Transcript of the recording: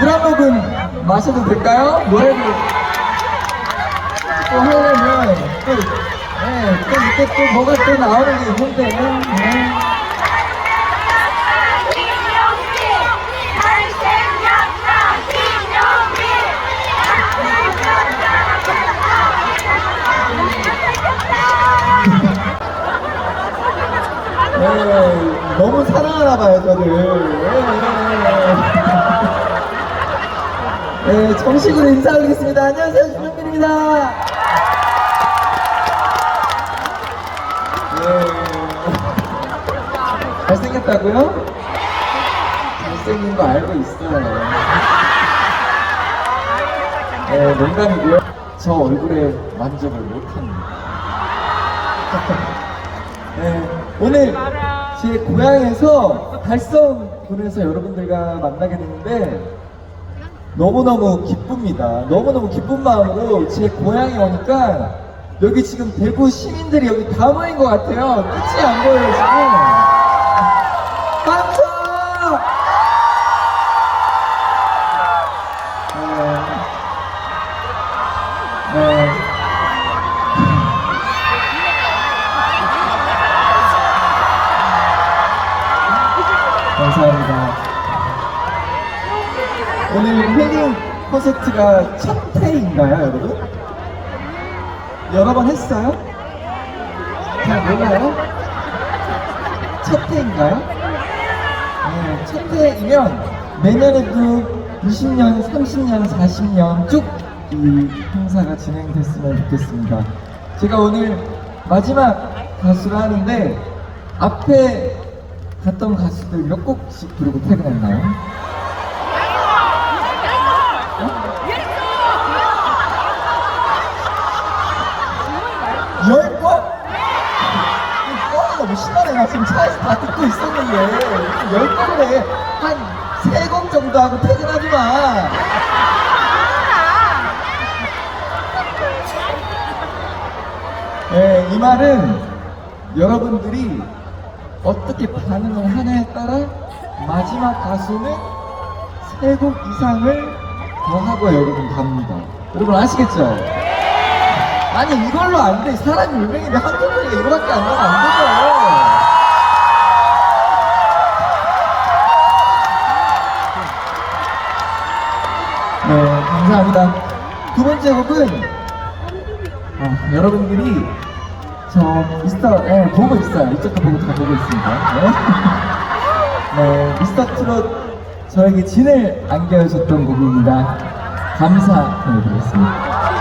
물 한 모금 마셔도 될까요? 노래를 또 하려면 또, 네, 또 이때 또 뭐가 또 나오는 게 있는데 네. 네, 너무 사랑하나 봐요, 저를. 네, 네. 네, 정식으로 인사드리겠습니다. 안녕하세요, 주명민입니다. 네. 잘생겼다고요? 잘생긴 거 알고 있어요. 네, 농담이고요. 저 얼굴에 만족을 못합니다. 네, 오늘 제 고향에서 달성 군에서 여러분들과 만나게 됐는데 너무너무 기쁩니다. 너무너무 기쁜 마음으로 제 고향에 오니까 여기 지금 대구 시민들이 여기 다 모인 것 같아요. 끝이 안 보여요, 지금. 박수! 네. 네. 감사합니다. 오늘 웨딩 콘서트가 첫 회인가요, 여러분? 여러 번 했어요? 잘 몰라요? 첫 회인가요? 네, 첫 회이면 내년에도 20년, 30년, 40년 쭉 이 행사가 진행됐으면 좋겠습니다. 제가 오늘 마지막 가수를 하는데 앞에 갔던 가수들 몇 곡씩 부르고 퇴근했나요? 어? 열 곡? 이 너무 심하네. 나 지금 차에서 다 듣고 있었는데. 열 곡을 해. 한세 곡 정도 하고 퇴근하지 마. 네, 이 말은 여러분들이 어떻게 반응을 하냐에 따라 마지막 가수는 세 곡 이상을 더 하고 여러분 갑니다. 여러분 아시겠죠? 아니 이걸로 안 돼. 사람이 유명인데 명이 이거밖에 안 나면 안 되죠. 감사합니다. 두 번째 곡은 어, 여러분들이 저 미스터 네, 보고 있어요. 이쪽도 보고 다 보고 있습니다. 네. 네, 미스터 트롯 저에게 진을 안겨주셨던 곡입니다. 감사 드리겠습니다.